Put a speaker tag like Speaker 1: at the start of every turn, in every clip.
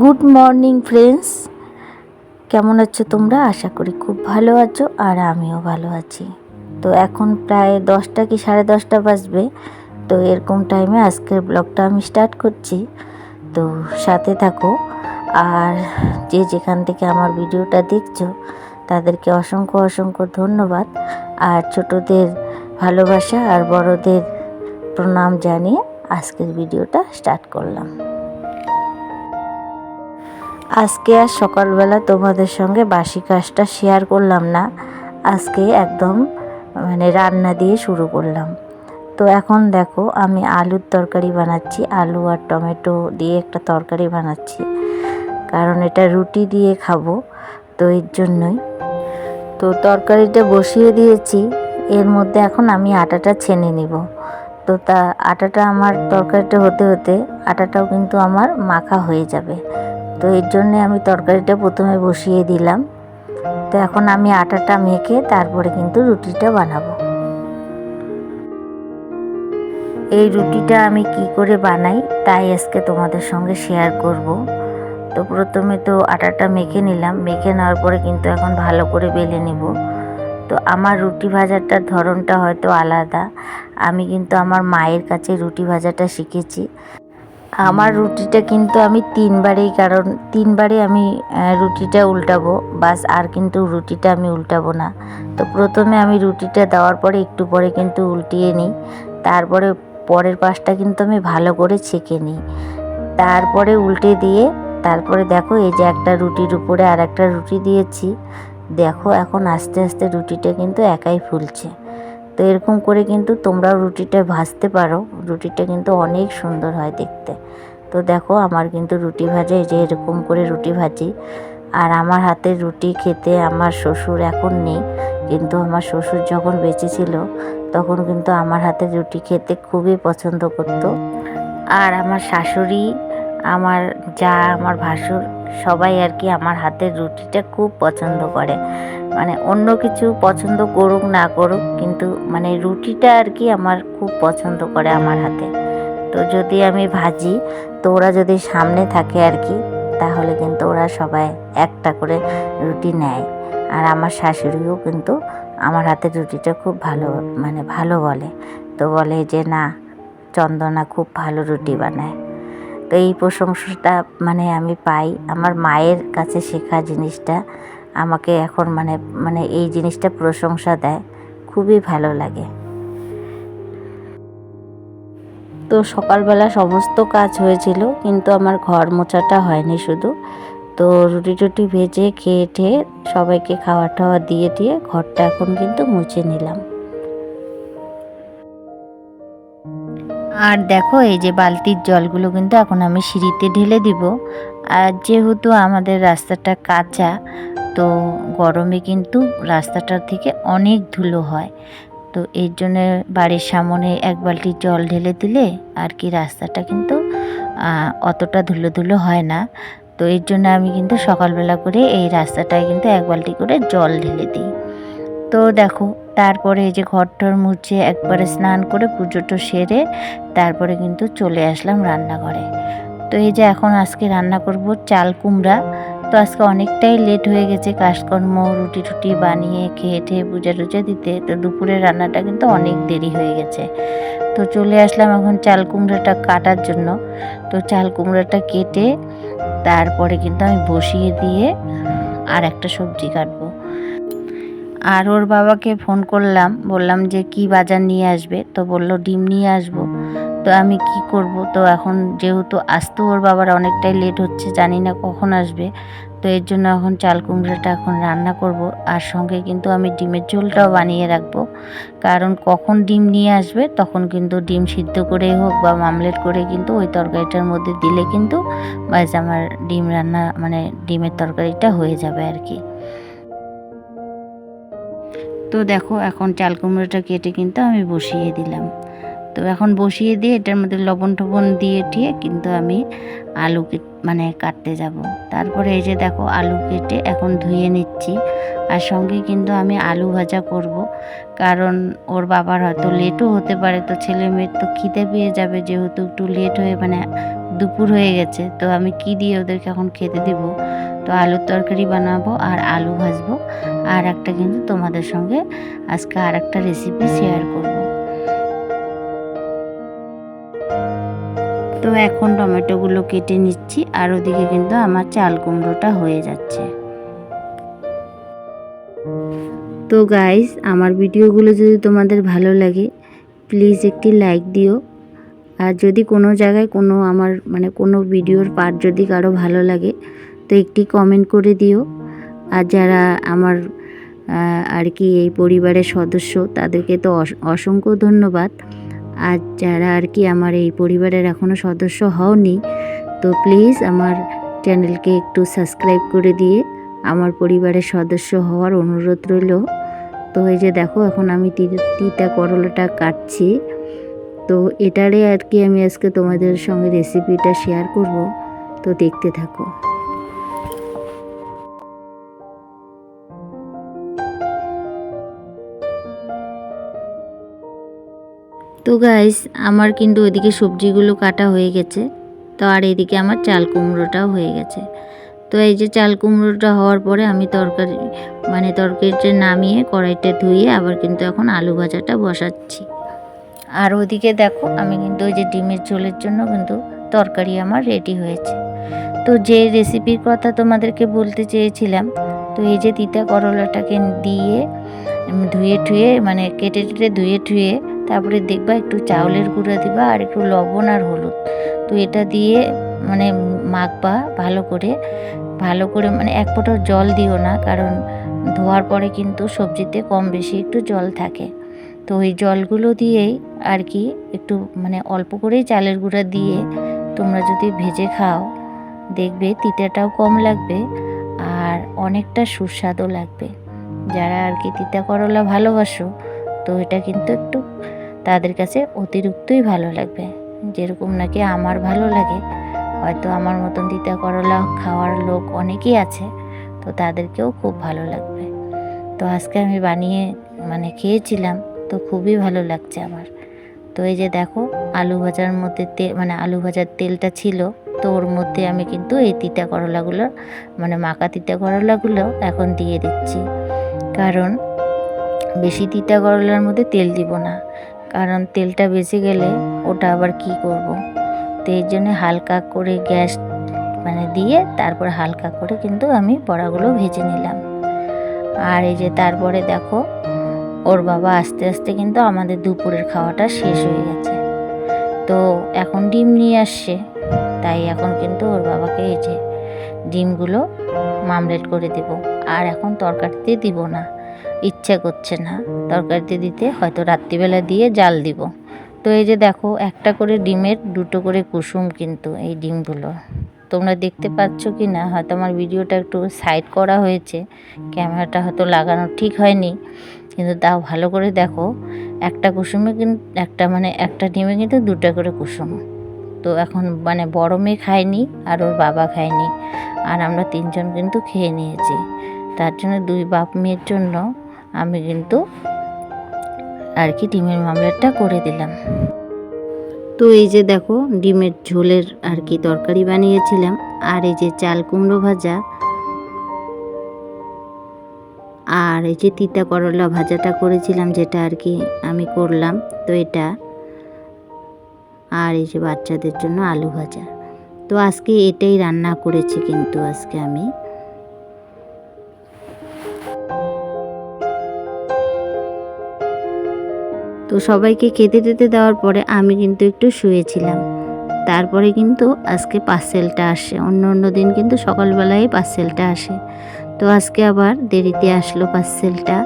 Speaker 1: Good morning friends. কেমন আছো তোমরা? আশা করি খুব ভালো আছো আর আমিও ভালো আছি। তো এখন প্রায় দশটা কি সাড়ে দশটা বাজবে? তো এরকম টাইমে আজকের ব্লগটা আমি স্টার্ট করছি। তো সাথে থাকো। আর যে যেখান থেকে আমার ভিডিওটা দেখছ, তাদেরকে অসংখ্য অসংখ্য ধন্যবাদ। আর ছোটদের ভালোবাসা আর বড়দের প্রণাম জানিয়ে আজকের ভিডিওটা স্টার্ট করলাম। আজকে আর সকালবেলা তোমাদের সঙ্গে বাসি কাজটা শেয়ার করলাম না। আজকে একদম মানে রান্না দিয়ে শুরু করলাম। তো এখন দেখো, আমি আলুর তরকারি বানাচ্ছি। আলু আর টমেটো দিয়ে একটা তরকারি বানাচ্ছি। কারণ এটা রুটি দিয়ে খাব, তো এর জন্যই। তো তরকারিটা বসিয়ে দিয়েছি। এর মধ্যে এখন আমি আটাটা ছেনে নিব। তো তা আটাটা আমার তরকারিটা হতে হতে আটাটাও কিন্তু আমার মাখা হয়ে যাবে। তো এর জন্যে আমি তরকারিটা প্রথমে বসিয়ে দিলাম। তো এখন আমি আটাটা মেখে তারপরে কিন্তু রুটিটা বানাবো। এই রুটিটা আমি কি করে বানাই তাই আজকে তোমাদের সঙ্গে শেয়ার করব। তো প্রথমে তো আটাটা মেখে নিলাম, মেখে নেওয়ার পরে কিন্তু এখন ভালো করে বেলে নিব। তো আমার রুটি ভাজাটার ধরনটা হয়তো আলাদা। আমি কিন্তু আমার মায়ের কাছে রুটি ভাজাটা শিখেছি। আমার রুটিটা কিন্তু আমি তিনবারেই, কারণ তিনবারে আমি রুটিটা উল্টাবো। বাস, আর কিন্তু রুটিটা আমি উল্টাবো না। তো প্রথমে আমি রুটিটা দেওয়ার পরে একটু পরে কিন্তু উল্টিয়ে নিই। তারপরে পরের পাশটা কিন্তু আমি ভালো করে ছেঁকে নিই। তারপরে উল্টে দিয়ে, তারপরে দেখো এই যে একটা রুটির উপরে আর একটা রুটি দিয়েছি। দেখো এখন আস্তে আস্তে রুটিটা কিন্তু একাই ফুলছে। তো এরকম করে কিন্তু তোমরাও রুটিটা ভাজতে পারো। রুটিটা কিন্তু অনেক সুন্দর হয় দেখতে। তো দেখো, আমার কিন্তু রুটি ভাজে যে এরকম করে রুটি ভাজি। আর আমার হাতের রুটি খেতে আমার শ্বশুর এখন নেই, কিন্তু আমার শ্বশুর যখন বেঁচে ছিল, তখন কিন্তু আমার হাতের রুটি খেতে খুবই পছন্দ করত। আর আমার শাশুড়ি, আমার যা, আমার ভাসুর, সবাই আর কি আমার হাতের রুটিটা খুব পছন্দ করে। মানে অন্য কিছু পছন্দ করুক, না করুক, কিন্তু মানে রুটিটা আর কি আমার খুব পছন্দ করে আমার হাতে। তো যদি আমি ভাজি, তো ওরা যদি সামনে থাকে আর কি, তাহলে কিন্তু ওরা সবাই একটা করে রুটি নেয়। আর আমার শাশুড়িও কিন্তু আমার হাতের রুটিটা খুব ভালো মানে ভালো বলে। তো বলে যে, না, চন্দনা খুব ভালো রুটি বানায়। তো এই প্রশংসাটা মানে আমি পাই। আমার মায়ের কাছে শেখা জিনিসটা আমাকে এখন মানে মানে এই জিনিসটা প্রশংসা দেয়। খুবই ভালো লাগে। তো সকালবেলা সমস্ত কাজ হয়েছিল, কিন্তু আমার ঘর মোছাটা হয়নি শুধু। তো রুটি টুটি ভেজে খেয়ে ঠেয়ে সবাইকে খাওয়া টাওয়া দিয়ে দিয়ে ঘরটা এখন কিন্তু মুছে নিলাম। আর দেখো, এই যে বালতির জলগুলো কিন্তু এখন আমি সিঁড়িতে ঢেলে দিব। আর যেহেতু আমাদের রাস্তাটা কাঁচা তো গরমে কিন্তু রাস্তাটার থেকে অনেক ধুলো হয়। তো এর জন্য বাড়ির সামনে এক বালতি জল ঢেলে দিলে আর কি রাস্তাটা কিন্তু অতটা ধুলো ধুলো হয় না। তো এর জন্য আমি কিন্তু সকালবেলা করে এই রাস্তাটায় কিন্তু এক বালতি করে জল ঢেলে দিই। তো দেখো, তারপরে এই যে ঘরটর মুছে একবারে স্নান করে পুজোটো সেরে তারপরে কিন্তু চলে আসলাম রান্নাঘরে। তো এই যে এখন আজকে রান্না করব চাল কুমড়া। তো আজকে অনেকটাই লেট হয়ে গেছে, কাজকর্ম রুটি টুটি বানিয়ে, খেয়ে ঠেয়ে পূজা টুজা দিতে। তো দুপুরের রান্নাটা কিন্তু অনেক দেরি হয়ে গেছে। তো চলে আসলাম এখন চাল কুমড়াটা কাটার জন্য। তো চাল কুমড়াটা কেটে তারপরে কিন্তু আমি বসিয়ে দিয়ে আর একটা সবজি কাটবো। আর ওর বাবাকে ফোন করলাম, বললাম যে কি বাজার নিয়ে আসবে? তো বলল ডিম নিয়ে আসব। তো আমি কি করব? তো এখন যেহেতু আসতেও ওর বাবার অনেকটাই লেট হচ্ছে, জানি না কখন আসবে। তো এর জন্য এখন চাল কুমড়োটা এখন রান্না করব। আর সঙ্গে কিন্তু আমি ডিমের ঝোলটাও বানিয়ে রাখব। কারণ কখন ডিম নিয়ে আসবে, তখন কিন্তু ডিম সিদ্ধ করেই হোক বা মামলেট করে কিন্তু ওই তরকারিটার মধ্যে দিলে কিন্তু বাস আমার ডিম রান্না মানে ডিমের তরকারিটা হয়ে যাবে আর কি। তো দেখো, এখন চাল কুমড়োটা কেটে কিন্তু আমি বসিয়ে দিলাম। তো এখন বসিয়ে দিয়ে এটার মধ্যে লবণ টবণ দিয়ে টিয়ে কিন্তু আমি আলু মানে কাটতে যাব। তারপরে এই যে দেখো আলু কেটে এখন ধুয়ে নিচ্ছি। আর সঙ্গে কিন্তু আমি আলু ভাজা করব। কারণ ওর বাবার হয়তো লেটও হতে পারে, তো ছেলে মেয়ের তো খিদে পেয়ে যাবে যেহেতু একটু লেট হয়ে মানে দুপুর হয়ে গেছে। তো আমি কি দিয়ে ওদেরকে এখন খেতে দেব? তো আলুর তরকারি বানাবো আর আলু ভাজবো। আর একটা কিন্তু তোমাদের সঙ্গে আজকে আর একটা রেসিপি শেয়ার করব। তো এখন টমেটোগুলো কেটে নিচ্ছি আর ওদিকে কিন্তু আমার চাল কুমড়োটা হয়ে যাচ্ছে। তো গাইস আমার ভিডিওগুলো যদি তোমাদের ভালো লাগে প্লিজ একটি লাইক দিও। আর যদি কোনো জায়গায় কোনো আমার মানে কোনো ভিডিওর পার্ট যদি কারও ভালো লাগে, তো একটি কমেন্ট করে দিও। আর যারা আমার আর কি এই পরিবারের সদস্য, তাদেরকে তো অস- অসংখ্য ধন্যবাদ। আর যারা আর কি আমার এই পরিবারের এখনও সদস্য হওনি, তো প্লিজ আমার চ্যানেলকে একটু সাবস্ক্রাইব করে দিয়ে আমার পরিবারের সদস্য হওয়ার অনুরোধ রইল। তো এই যে দেখো, এখন আমি তিতা করলাটা কাটছি। তো এটারে আর কি আমি আজকে তোমাদের সঙ্গে রেসিপিটা শেয়ার করব। তো দেখতে থাকো। তো গাইস আমার কিন্তু ওইদিকে সবজিগুলো কাটা হয়ে গেছে। তো আর এদিকে আমার চাল কুমড়োটাও হয়ে গেছে। তো এই যে চাল কুমড়োটা হওয়ার পরে আমি তরকারি মানে তরকারিটা নামিয়ে কড়াইটা ধুয়ে আবার কিন্তু এখন আলু ভাজাটা বসাচ্ছি। আর ওদিকে দেখো, আমি কিন্তু ওই যে ডিমের ঝোলের জন্য কিন্তু তরকারি আমার রেডি হয়েছে। তো যে রেসিপির কথা তোমাদেরকে বলতে চেয়েছিলাম, তো এই যে তিতা করলাটাকে দিয়ে ধুয়ে ঠুয়ে মানে কেটে টেটে ধুয়ে ঠুয়ে তারপরে দেখবা একটু চাউলের গুঁড়া দিবা আর একটু লবণ আর হলুদ। তো এটা দিয়ে মানে মাখবা ভালো করে। ভালো করে মানে এক ফোঁটা জল দিও না, কারণ ধোয়ার পরে কিন্তু সবজিতে কম বেশি একটু জল থাকে। তো ওই জলগুলো দিয়েই আর কি একটু মানে অল্প করেই চালের গুঁড়া দিয়ে তোমরা যদি ভেজে খাও, দেখবে তিতাটাও কম লাগবে আর অনেকটা সুস্বাদও লাগবে। যারা আর কি তিতা করলা ভালোবাসো, তো এটা কিন্তু একটু তাদের কাছে অতিরিক্তই ভালো লাগবে। যেরকম নাকি আমার ভালো লাগে। হয়তো আমার মতন তিতা করলা খাওয়ার লোক অনেকেই আছে, তো তাদেরকেও খুব ভালো লাগবে। তো আজকে আমি বানিয়ে মানে খেয়েছিলাম, তো খুবই ভালো লাগছে আমার। তো এই যে দেখো, আলু ভাজার মধ্যে তেল মানে আলু ভাজার তেলটা ছিল, তো ওর মধ্যে আমি কিন্তু এই তিতা করলাগুলো মানে মাকা তিতা করলাগুলো এখন দিয়ে দিচ্ছি। কারণ বেশি তিতা করলার মধ্যে তেল দিব না। কারণ তেলটা বেঁচে গেলে ওটা আবার কি করব। তো এই জন্য হালকা করে গ্যাস মানে দিয়ে তারপর হালকা করে কিন্তু আমি বড়াগুলো ভেজে নিলাম। আর এই যে তারপরে দেখো, ওর বাবা আস্তে আস্তে কিন্তু আমাদের দুপুরের খাওয়াটা শেষ হয়ে গেছে। তো এখন ডিম নিয়ে আসছে, তাই এখন কিন্তু ওর বাবাকে এই যে ডিমগুলো মামলেট করে দেব। আর এখন তরকারিতে দিব না। ইচ্ছা করছে না। তরকারিতে দিতে হয়তো রাত্রিবেলা দিয়ে জাল দিব। তো এই যে দেখো, একটা করে ডিমের, দুটো করে কুসুম কিন্তু এই ডিমগুলো। তোমরা দেখতে পাচ্ছ কি না? হয়তো আমার ভিডিওটা একটু সাইড করা হয়েছে। ক্যামেরাটা হয়তো লাগানো ঠিক হয়নি। কিন্তু তাও ভালো করে দেখো, একটা কুসুমে কিন্তু একটা মানে একটা ডিমে কিন্তু দুটো করে কুসুম। তো এখন মানে বড় মেয়ে খায়নি আর ওর বাবা খায়নি। আর আমরা তিনজন কিন্তু খেয়ে নিয়েছি। তার জন্য দুই বাপ মেয়ের জন্য আমি কিন্তু আর কি ডিমের মামলাটা করে দিলাম। তো এই যে দেখো, ডিমের ঝোলের আর কি তরকারি বানিয়েছিলাম। আর এই যে চাল কুমড়ো ভাজা আর এই যে তিতা করলা ভাজাটা করেছিলাম, যেটা আর কি আমি করলাম। তো এটা আর এই যে বাচ্চাদের জন্য আলু ভাজা। তো আজকে এটাই রান্না করেছি কিন্তু আজকে আমি। তো সবাইকে খেতে টেতে দেওয়ার পরে আমি কিন্তু একটু শুয়েছিলাম। তারপরে কিন্তু আজকে পার্সেলটা আসে। অন্য অন্য দিন কিন্তু সকালবেলায় পার্সেলটা আসে। তো আজকে আবার দেরিতে আসলো পার্সেলটা।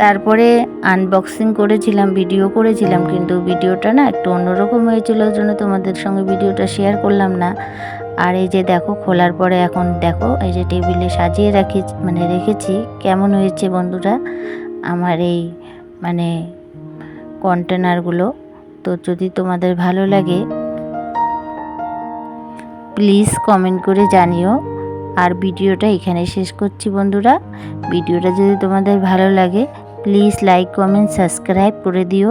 Speaker 1: তারপরে আনবক্সিং করেছিলাম ভিডিও করেছিলাম, কিন্তু ভিডিওটা না একটু অন্যরকম হয়েছিল ওই জন্য তোমাদের সঙ্গে ভিডিওটা শেয়ার করলাম না। আর এই যে দেখো, খোলার পরে এখন দেখো, এই যে টেবিলে সাজিয়ে রাখি মানে রেখেছি। কেমন হয়েছে বন্ধুরা? আমার এই মানে কন্টেনারগুলো তো যদি তোমাদের ভালো লাগে প্লিজ কমেন্ট করে জানিও। আর ভিডিওটা এখানে শেষ করছি বন্ধুরা। ভিডিওটা যদি তোমাদের ভালো লাগে প্লিজ লাইক কমেন্ট সাবস্ক্রাইব করে দিও।